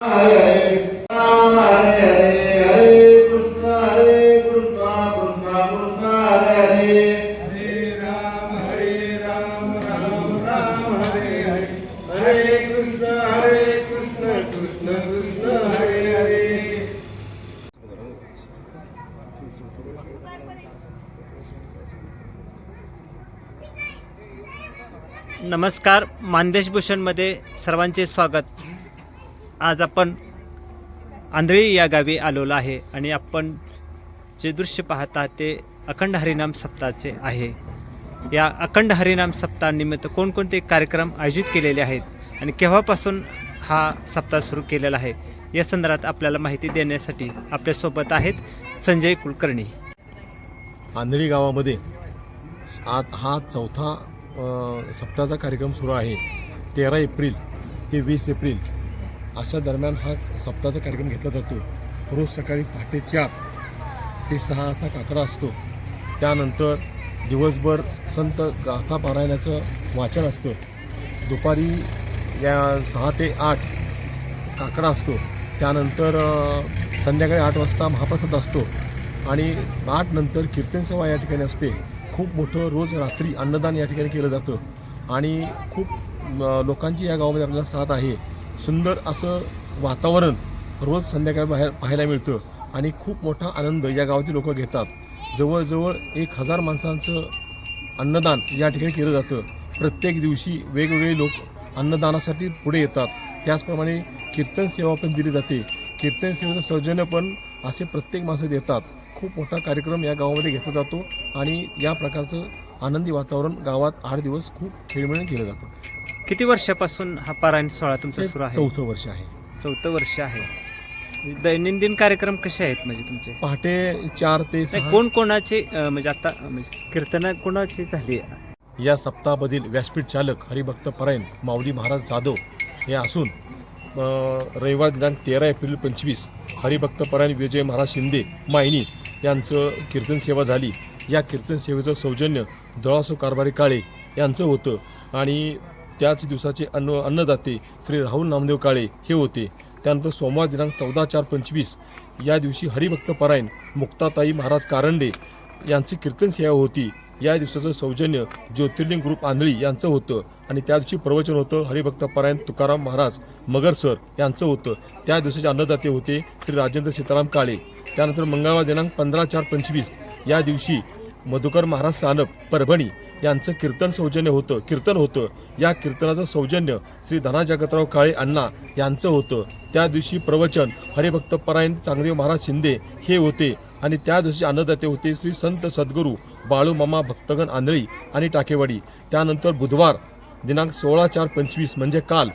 हरे राम हरे हरे हरे कृष्ण हरे कृष्ण कृष्ण कृष्ण हरे हरे हरे राम हरे राम राम राम हरे हरे हरे कृष्ण हरे कृष्ण कृष्ण कृष्ण हरे हरे नमस्कार मानदेश भूषणमध्ये सर्वांचे स्वागत. आज आपण आंधळी या गावी आलेलो आहे आणि आपण जे दृश्य पाहता ते अखंड हरिनाम सप्ताहाचे आहे. या अखंड हरिनाम सप्ताहानिमित्त कोणकोणते कार्यक्रम आयोजित केलेले आहेत आणि केव्हापासून हा सप्ताह सुरू केलेला आहे या संदर्भात आपल्याला माहिती देण्यासाठी आपल्यासोबत आहेत संजय कुलकर्णी. आंधळी गावामध्ये आज हा चौथा सप्ताहाचा कार्यक्रम सुरू आहे. तेरा एप्रिल ते वीस एप्रिल अशा दरम्यान हा सप्ताहाचा कार्यक्रम घेतला जातो. रोज सकाळी पहाटे चार ते सहा असा काकडा असतो. त्यानंतर दिवसभर संत गाथा पारायणाचं वाचन असतं. दुपारी या सहा ते आठ काकडा असतो. त्यानंतर संध्याकाळी आठ वाजता महाप्रसाद असतो आणि आठ नंतर कीर्तन सेवा या ठिकाणी असते. खूप मोठं रोज रात्री अन्नदान या ठिकाणी केलं जातं. आणि खूप लोकांची या गावामध्ये आपल्याला साथ आहे. सुंदर असं वातावरण रोज संध्याकाळी बाहेर पाहायला मिळतं आणि खूप मोठा आनंद या गावातील लोक घेतात. जवळजवळ एक हजार माणसांचं अन्नदान या ठिकाणी केलं जातं. प्रत्येक दिवशी वेगवेगळे लोक अन्नदानासाठी पुढे येतात. त्याचप्रमाणे कीर्तन सेवा पण दिली जाते. कीर्तन सेवेचं सौजन्य पण असे प्रत्येक माणसं देतात. खूप मोठा कार्यक्रम या गावामध्ये घेतला जातो आणि या प्रकारचं आनंदी वातावरण गावात आठ दिवस खूप खेळमेळून केलं जातं. किती वर्षापासून हा पारायण सोहळा तुमचा सुरू आहे? चौथं वर्ष आहे. चौथं वर्ष आहे. दैनंदिन कार्यक्रम कसे आहेत म्हणजे तुमचे? पहाटे चार ते कोण कोणाचे म्हणजे आता म्हणजे कीर्तन कोणाची झाली? या सप्ताहामधील व्यासपीठ चालक हरिभक्त परायण माऊली महाराज जाधव हे असून रविवार दिनांक तेरा एप्रिल पंचवीस हरिभक्त परायण विजय महाराज शिंदे मायनी यांचं कीर्तन सेवा झाली. या कीर्तन सेवेचं सौजन्य दळासो कारभारी काळे यांचं होतं. आणि त्याच दिवसाचे अन्न अन्नदाते श्री राहुल नामदेव काळे हे होते. त्यानंतर सोमवार दिनांक चौदा चार पंचवीस या दिवशी हरिभक्त परायण मुक्ताताई महाराज कारंडे यांची कीर्तन सेवा होती. या दिवसाचं सौजन्य ज्योतिर्लिंग ग्रुप आंधळी यांचं होतं आणि त्या दिवशी प्रवचन होतं हरिभक्त परायण तुकाराम महाराज मगर सर यांचं होतं. त्या दिवसाचे अन्नदाते होते श्री राजेंद्र सीताराम काळे. त्यानंतर मंगळवार दिनांक पंधरा चार पंचवीस या दिवशी मधुकर महाराज सानप परभणी यांचं कीर्तन सौजन्य होतं कीर्तन होतं. या कीर्तनाचं सौजन्य श्री धना जगतराव काळे अण्णा यांचं होतं. त्या दिवशी प्रवचन हरिभक्त परायण चांगदेव महाराज शिंदे हे होते आणि त्या दिवशी अन्नदाते होते श्री संत सद्गुरू बाळूमामा भक्तगण आंधळी आणि टाकेवाडी. त्यानंतर बुधवार दिनांक सोळा चार पंचवीस म्हणजे काल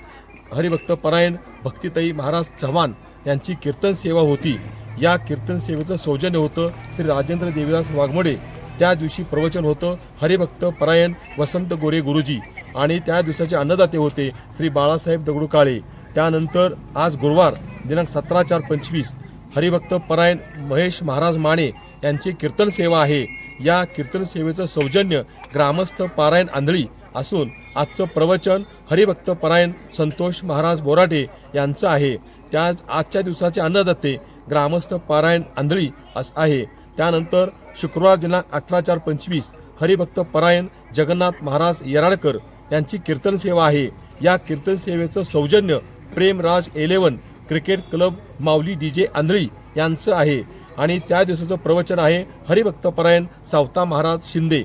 हरिभक्त परायण भक्तिताई महाराज चव्हाण यांची कीर्तन सेवा होती. या कीर्तन सेवेचं सौजन्य होतं श्री राजेंद्र देवीदास वाघमोडे त्या दिवशी प्रवचन होतं हरिभक्त परायण वसंत गोरे गुरुजी. आणि त्या दिवसाचे अन्नदाते होते श्री बाळासाहेब दगडू काळे त्यानंतर आज गुरुवार दिनांक सतरा चार पंचवीस हरिभक्त परायण महेश महाराज माने यांची कीर्तन सेवा आहे. या कीर्तन सेवेचं सौजन्य ग्रामस्थ पारायण आंधळी असून आजचं प्रवचन हरिभक्त परायण संतोष महाराज बोराटे यांचं आहे. त्या आजच्या दिवसाचे अन्नदाते ग्रामस्थ पारायण आंधळी अस आहे. त्यानंतर शुक्रवार दिनांक अठरा चार पंचवीस हरिभक्त परायण जगन्नाथ महाराज येराडकर यांची कीर्तन सेवा आहे. या कीर्तन सेवेचं सौजन्य Premraj eleven cricket club Mauli D J Andhali यांचं आहे. आणि त्या दिवसाचं प्रवचन आहे हरिभक्त परायण सावता महाराज शिंदे.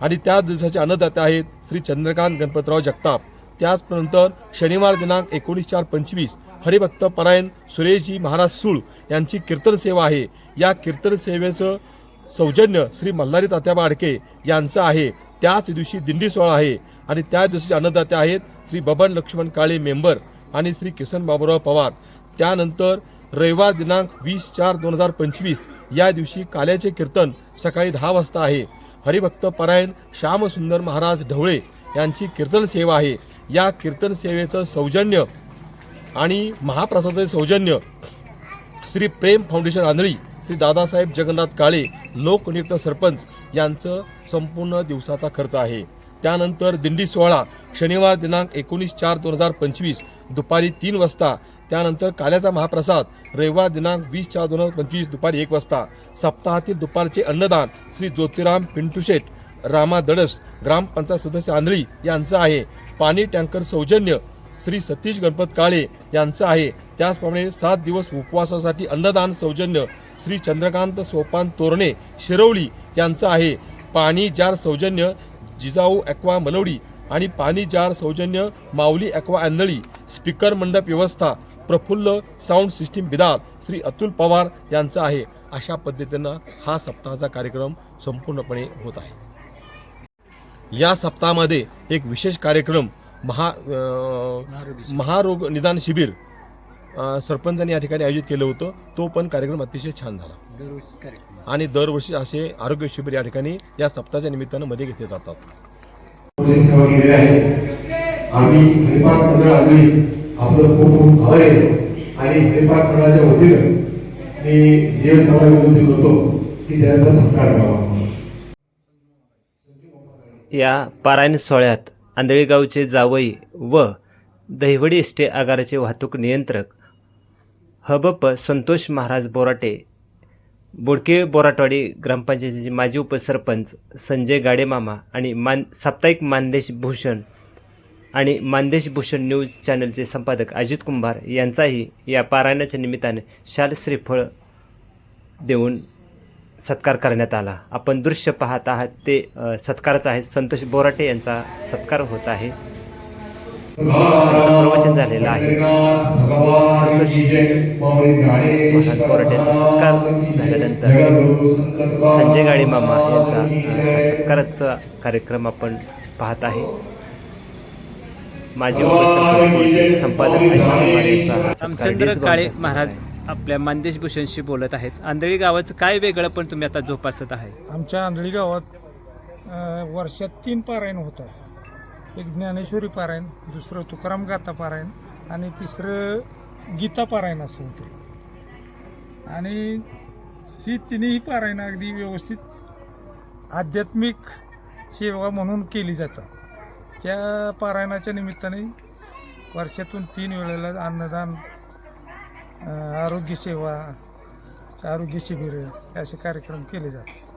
आणि त्या दिवसाचे अन्नदाते आहेत श्री चंद्रकांत गणपतराव जगताप. त्याचनंतर शनिवार दिनांक एकोणीस चार पंचवीस हरिभक्त परायण सुरेशजी महाराज सूळ यांची कीर्तन सेवा आहे. या कीर्तन सेवेचं सौजन्य श्री मल्हारी तात्याबा आडके यांचं आहे. त्याच दिवशी दिंडी सोहळा आहे आणि त्या दिवशी अन्नदाते आहेत श्री बबन लक्ष्मण काळे मेंबर आणि श्री किसन बाबूराव पवार. त्यानंतर रविवार दिनांक वीस चार दोन हजार पंचवीस या दिवशी काल्याचे कीर्तन सकाळी दहा वाजता आहे. हरिभक्त परायण श्यामसुंदर महाराज ढवळे यांची कीर्तन सेवा आहे. या कीर्तन सेवेचं सौजन्य आणि महाप्रसादाचे सौजन्य श्री प्रेम फाउंडेशन आंधळी श्री दादासाहेब जगन्नाथ काळे लोकनियुक्त सरपंच यांचं संपूर्ण दिवसाचा खर्च आहे. त्यानंतर दिंडी सोहळा शनिवार दिनांक एकोणीस चार दोन हजार पंचवीस दुपारी तीन वाजता. त्यानंतर काल्याचा महाप्रसाद रविवार दिनांक वीस चार दोन हजार पंचवीस दुपारी एक वाजता. सप्ताहातील दुपारचे अन्नदान श्री ज्योतिराम पिंटू शेठ रामा दडस ग्रामपंचायत सदस्य आंधळी यांचं आहे. पाणी टँकर सौजन्य श्री सतीश गणपत काळे यांचं आहे. त्याचप्रमाणे सात दिवस उपवासासाठी अन्नदान सौजन्य श्री चंद्रकांत सोपान तोरणे शिरवली यांचं आहे. पाणी जार सौजन्य जिजाऊ ॲक्वा मलवडी आणि पाणी जार सौजन्य माऊली ॲक्वा आंधळी स्पीकर मंडप व्यवस्था प्रफुल्ल साऊंड सिस्टीम बिदाल श्री अतुल पवार यांचं आहे. अशा पद्धतीनं हा सप्ताहाचा कार्यक्रम संपूर्णपणे होत आहे. या सप्ताहामध्ये एक विशेष कार्यक्रम महा महारोग निदान शिबिर सरपंचांनी या ठिकाणी आयोजित केलं होतं. तो पण कार्यक्रम अतिशय छान झाला. आणि दरवर्षी असे आरोग्य शिबिर या ठिकाणी या सप्ताहाच्या निमित्तानं मध्ये घेतले जातात. आम्ही हरिपाठ मंडळ आम्ही आपलं खूप खूप आभार आहे. आणि हरिपाठ मंडळाच्या वतीनं मी विनंती करतो की त्यांचा सत्कार करावा या पारायण सोहळ्यात आंधळेगावचे जावई व दहिवडी इस्टे आगाराचे वाहतूक नियंत्रक हबप संतोष महाराज बोराटे बोडके बोराटवाडी ग्रामपंचायतीचे माजी उपसरपंच संजय गाडेमामा आणि मान साप्ताहिक मानदेश भूषण आणि मानदेश भूषण न्यूज चॅनलचे संपादक अजित कुंभार यांचाही या पारायणाच्या निमित्ताने शाल श्रीफळ देऊन सत्कार करण्यात आला. आपण दृश्य पाहत आहात ते सत्कारच आहे. संतोष बोराटे यांचा सत्कार होत आहे. त्यांचं प्रवचन झालेलं आहे. संतोष की जय सत्कार झाल्यानंतर संजय गाडी मामा यांचा सत्काराचा कार्यक्रम आपण पाहत आहे. माजी संपादक रामचंद्र काळे महाराज आपल्या मानदेश भूषणशी बोलत आहेत. आंधळी गावाचं काय वेगळं पण तुम्ही आता जोपासत आहे? आमच्या आंधळी गावात अ, वर्षात तीन पारायण होतात. एक ज्ञानेश्वरी पारायण दुसरं तुकाराम गाथा पारायण आणि तिसरं गीता पारायण असं होतं. आणि ही तिन्ही पारायणं अगदी व्यवस्थित आध्यात्मिक सेवा म्हणून केली जातात. त्या पारायणाच्या निमित्ताने वर्षातून तीन वेळेला अन्नदान आरोग्यसेवा आरोग्य आरोग्य शिबिर असे कार्यक्रम केले जातात.